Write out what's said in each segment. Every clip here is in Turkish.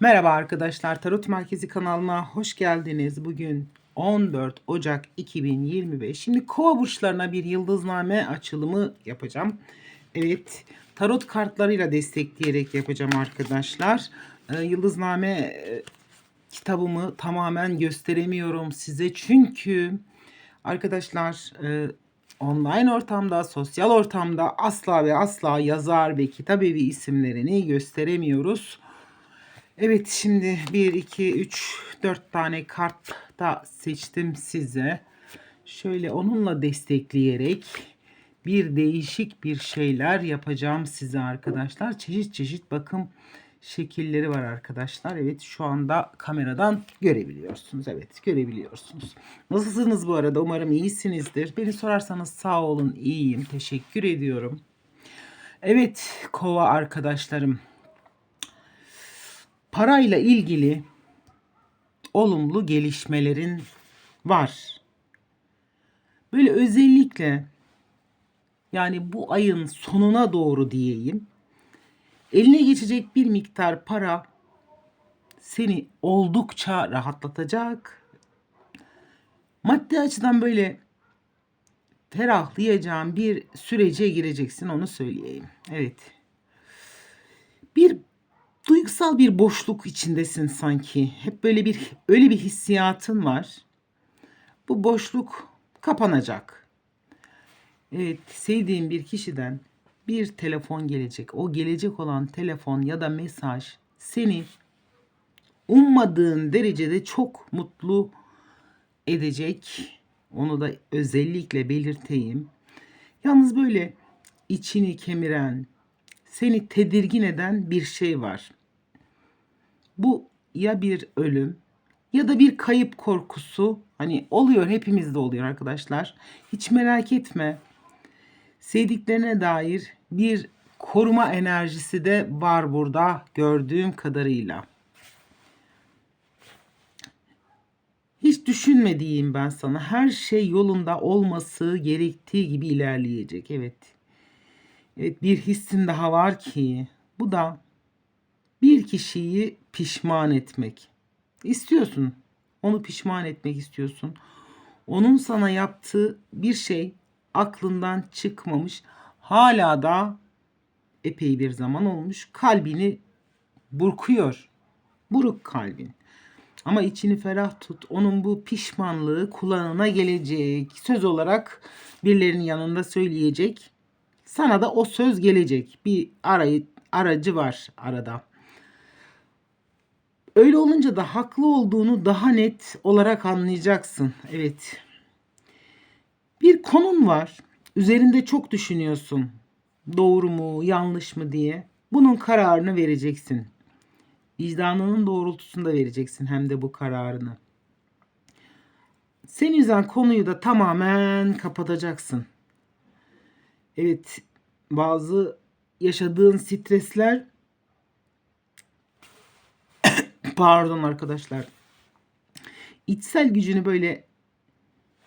Merhaba arkadaşlar, Tarot Merkezi kanalına hoş geldiniz. Bugün 14 Ocak 2025. Şimdi Kova burçlarına bir yıldızname açılımı yapacağım. Evet, tarot kartlarıyla destekleyerek yapacağım arkadaşlar. Ee, yıldızname e, kitabımı tamamen gösteremiyorum size çünkü arkadaşlar e, online ortamda, sosyal ortamda asla ve asla yazar ve kitabevi isimlerini gösteremiyoruz. Evet şimdi 1, 2, 3, 4 tane kart da seçtim size. Şöyle onunla destekleyerek bir değişik bir şeyler yapacağım size arkadaşlar. Çeşit çeşit bakım şekilleri var arkadaşlar. Evet şu anda kameradan görebiliyorsunuz. Evet görebiliyorsunuz. Nasılsınız bu arada? Umarım iyisinizdir. Beni sorarsanız sağ olun iyiyim. Teşekkür ediyorum. Evet kova arkadaşlarım parayla ilgili olumlu gelişmelerin var. Böyle özellikle yani bu ayın sonuna doğru diyeyim. Eline geçecek bir miktar para seni oldukça rahatlatacak. Maddi açıdan böyle ferahlayacağın bir sürece gireceksin onu söyleyeyim. Evet. Bir duygusal bir boşluk içindesin sanki. Hep böyle bir öyle bir hissiyatın var. Bu boşluk kapanacak. Evet, sevdiğin bir kişiden bir telefon gelecek. O gelecek olan telefon ya da mesaj seni ummadığın derecede çok mutlu edecek. Onu da özellikle belirteyim. Yalnız böyle içini kemiren, seni tedirgin eden bir şey var. Bu ya bir ölüm ya da bir kayıp korkusu. Hani oluyor hepimizde oluyor arkadaşlar. Hiç merak etme. Sevdiklerine dair bir koruma enerjisi de var burada gördüğüm kadarıyla. Hiç düşünmediğim ben sana her şey yolunda olması gerektiği gibi ilerleyecek. Evet. Evet bir hissin daha var ki bu da bir kişiyi pişman etmek. İstiyorsun. Onu pişman etmek istiyorsun. Onun sana yaptığı bir şey aklından çıkmamış. Hala da epey bir zaman olmuş. Kalbini burkuyor. Buruk kalbin. Ama içini ferah tut. Onun bu pişmanlığı kulağına gelecek. Söz olarak birilerinin yanında söyleyecek. Sana da o söz gelecek. Bir arayı, aracı var arada. Öyle olunca da haklı olduğunu daha net olarak anlayacaksın. Evet. Bir konun var. Üzerinde çok düşünüyorsun. Doğru mu, yanlış mı diye. Bunun kararını vereceksin. Vicdanının doğrultusunda vereceksin hem de bu kararını. Senin yüzden konuyu da tamamen kapatacaksın. Evet, bazı yaşadığın stresler pardon arkadaşlar. İçsel gücünü böyle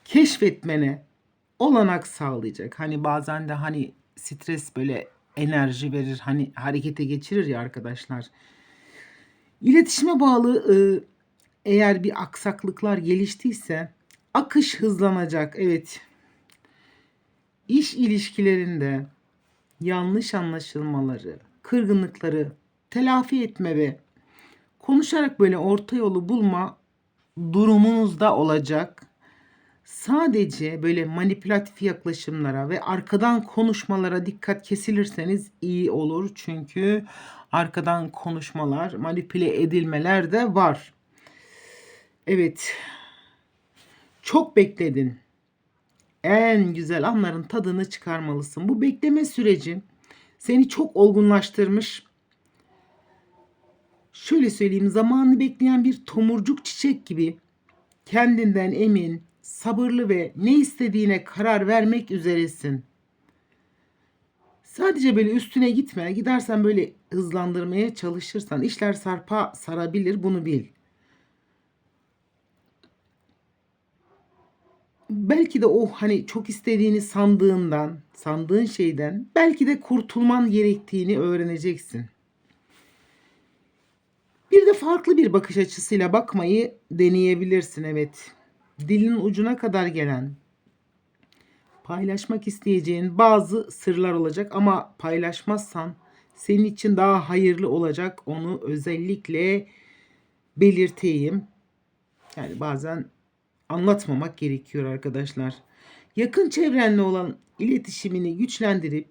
keşfetmene olanak sağlayacak. Hani bazen de hani stres böyle enerji verir. Hani harekete geçirir ya arkadaşlar. İletişime bağlı e, eğer bir aksaklıklar geliştiyse akış hızlanacak. Evet. İş ilişkilerinde yanlış anlaşılmaları, kırgınlıkları telafi etme ve konuşarak böyle orta yolu bulma durumunuz da olacak. Sadece böyle manipülatif yaklaşımlara ve arkadan konuşmalara dikkat kesilirseniz iyi olur. Çünkü arkadan konuşmalar, manipüle edilmeler de var. Evet. Çok bekledin. En güzel anların tadını çıkarmalısın. Bu bekleme süreci seni çok olgunlaştırmış şöyle söyleyeyim zamanını bekleyen bir tomurcuk çiçek gibi kendinden emin, sabırlı ve ne istediğine karar vermek üzeresin. Sadece böyle üstüne gitme. Gidersen böyle hızlandırmaya çalışırsan işler sarpa sarabilir bunu bil. Belki de o hani çok istediğini sandığından, sandığın şeyden belki de kurtulman gerektiğini öğreneceksin. Bir de farklı bir bakış açısıyla bakmayı deneyebilirsin evet. Dilin ucuna kadar gelen paylaşmak isteyeceğin bazı sırlar olacak ama paylaşmazsan senin için daha hayırlı olacak. Onu özellikle belirteyim. Yani bazen anlatmamak gerekiyor arkadaşlar. Yakın çevrenle olan iletişimini güçlendirip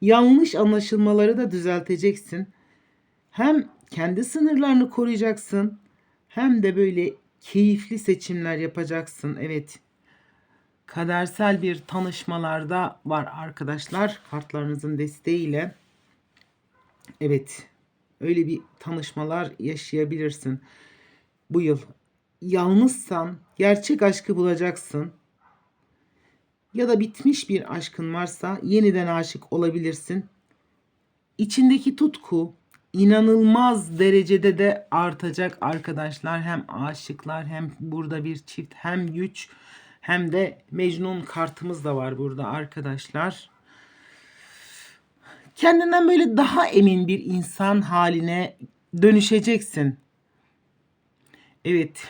yanlış anlaşılmaları da düzelteceksin. Hem kendi sınırlarını koruyacaksın hem de böyle keyifli seçimler yapacaksın. Evet. Kadersel bir tanışmalarda var arkadaşlar kartlarınızın desteğiyle. Evet. Öyle bir tanışmalar yaşayabilirsin bu yıl. Yalnızsan gerçek aşkı bulacaksın. Ya da bitmiş bir aşkın varsa yeniden aşık olabilirsin. İçindeki tutku inanılmaz derecede de artacak arkadaşlar. Hem aşıklar hem burada bir çift hem güç hem de Mecnun kartımız da var burada arkadaşlar. Kendinden böyle daha emin bir insan haline dönüşeceksin. Evet.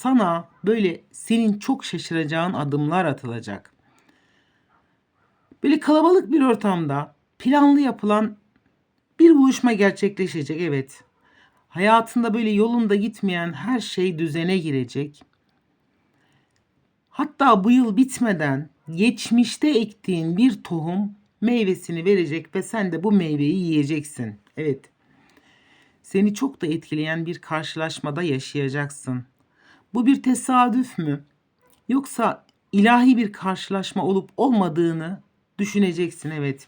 Sana böyle senin çok şaşıracağın adımlar atılacak. Böyle kalabalık bir ortamda planlı yapılan bir buluşma gerçekleşecek evet. Hayatında böyle yolunda gitmeyen her şey düzene girecek. Hatta bu yıl bitmeden geçmişte ektiğin bir tohum meyvesini verecek ve sen de bu meyveyi yiyeceksin. Evet. Seni çok da etkileyen bir karşılaşmada yaşayacaksın. Bu bir tesadüf mü? Yoksa ilahi bir karşılaşma olup olmadığını düşüneceksin evet.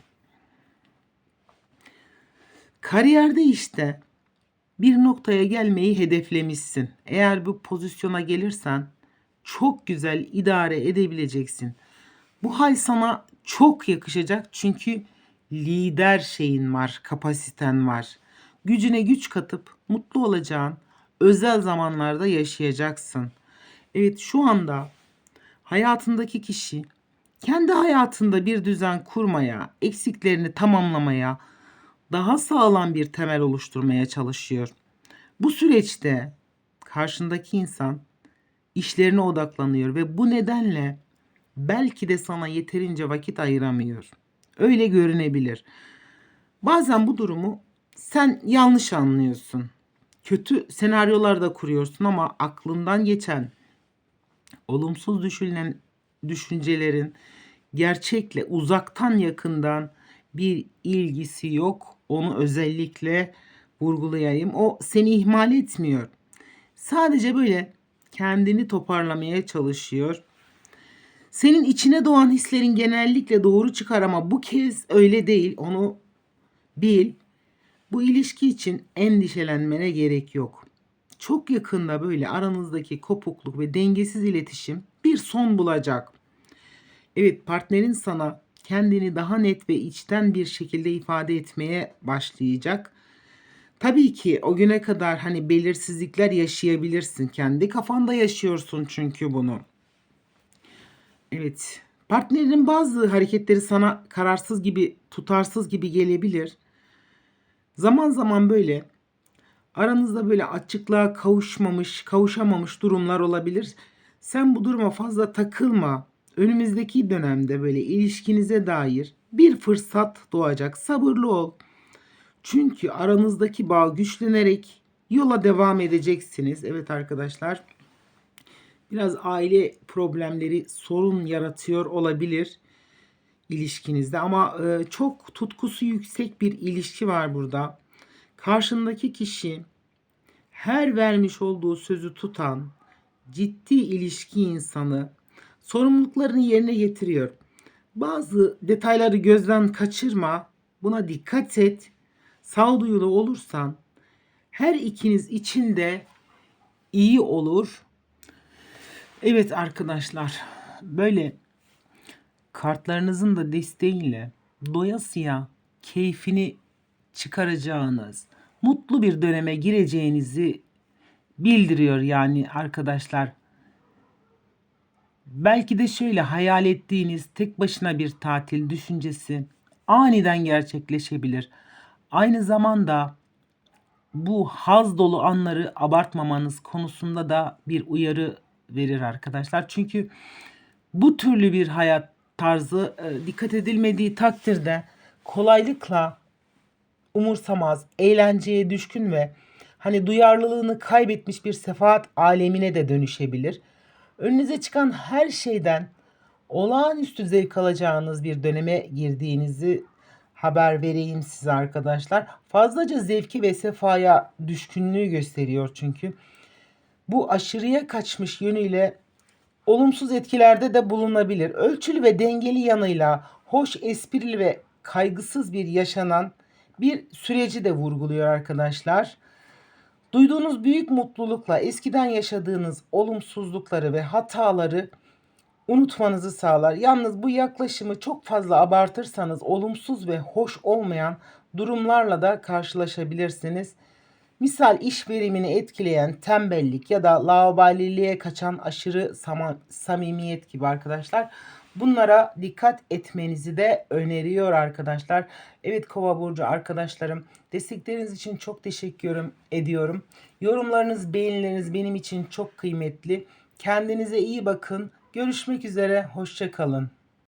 Kariyerde işte bir noktaya gelmeyi hedeflemişsin. Eğer bu pozisyona gelirsen çok güzel idare edebileceksin. Bu hal sana çok yakışacak çünkü lider şeyin var, kapasiten var. Gücüne güç katıp mutlu olacağın özel zamanlarda yaşayacaksın. Evet şu anda hayatındaki kişi kendi hayatında bir düzen kurmaya, eksiklerini tamamlamaya, daha sağlam bir temel oluşturmaya çalışıyor. Bu süreçte karşındaki insan işlerine odaklanıyor ve bu nedenle belki de sana yeterince vakit ayıramıyor. Öyle görünebilir. Bazen bu durumu sen yanlış anlıyorsun. Kötü senaryolar da kuruyorsun ama aklından geçen olumsuz düşünen düşüncelerin gerçekle uzaktan yakından bir ilgisi yok. Onu özellikle vurgulayayım. O seni ihmal etmiyor. Sadece böyle kendini toparlamaya çalışıyor. Senin içine doğan hislerin genellikle doğru çıkar ama bu kez öyle değil. Onu bil. Bu ilişki için endişelenmene gerek yok. Çok yakında böyle aranızdaki kopukluk ve dengesiz iletişim bir son bulacak. Evet partnerin sana kendini daha net ve içten bir şekilde ifade etmeye başlayacak. Tabii ki o güne kadar hani belirsizlikler yaşayabilirsin. Kendi kafanda yaşıyorsun çünkü bunu. Evet. Partnerinin bazı hareketleri sana kararsız gibi, tutarsız gibi gelebilir. Zaman zaman böyle aranızda böyle açıklığa kavuşmamış, kavuşamamış durumlar olabilir. Sen bu duruma fazla takılma. Önümüzdeki dönemde böyle ilişkinize dair bir fırsat doğacak. Sabırlı ol. Çünkü aranızdaki bağ güçlenerek yola devam edeceksiniz. Evet arkadaşlar. Biraz aile problemleri sorun yaratıyor olabilir ilişkinizde ama e, çok tutkusu yüksek bir ilişki var burada. Karşındaki kişi her vermiş olduğu sözü tutan ciddi ilişki insanı sorumluluklarını yerine getiriyor. Bazı detayları gözden kaçırma. Buna dikkat et. Sağduyulu olursan her ikiniz için de iyi olur. Evet arkadaşlar böyle kartlarınızın da desteğiyle doyasıya keyfini çıkaracağınız, mutlu bir döneme gireceğinizi bildiriyor yani arkadaşlar. Belki de şöyle hayal ettiğiniz tek başına bir tatil düşüncesi aniden gerçekleşebilir. Aynı zamanda bu haz dolu anları abartmamanız konusunda da bir uyarı verir arkadaşlar. Çünkü bu türlü bir hayat tarzı e, dikkat edilmediği takdirde kolaylıkla umursamaz, eğlenceye düşkün ve hani duyarlılığını kaybetmiş bir sefaat alemine de dönüşebilir. Önünüze çıkan her şeyden olağanüstü zevk alacağınız bir döneme girdiğinizi haber vereyim size arkadaşlar. Fazlaca zevki ve sefaya düşkünlüğü gösteriyor çünkü. Bu aşırıya kaçmış yönüyle olumsuz etkilerde de bulunabilir. Ölçülü ve dengeli yanıyla hoş, esprili ve kaygısız bir yaşanan bir süreci de vurguluyor arkadaşlar. Duyduğunuz büyük mutlulukla eskiden yaşadığınız olumsuzlukları ve hataları unutmanızı sağlar. Yalnız bu yaklaşımı çok fazla abartırsanız olumsuz ve hoş olmayan durumlarla da karşılaşabilirsiniz. Misal iş verimini etkileyen tembellik ya da laubaliliğe kaçan aşırı samimiyet gibi arkadaşlar. Bunlara dikkat etmenizi de öneriyor arkadaşlar. Evet Kova burcu arkadaşlarım destekleriniz için çok teşekkür ediyorum. Yorumlarınız, beğenileriniz benim için çok kıymetli. Kendinize iyi bakın. Görüşmek üzere. Hoşça kalın.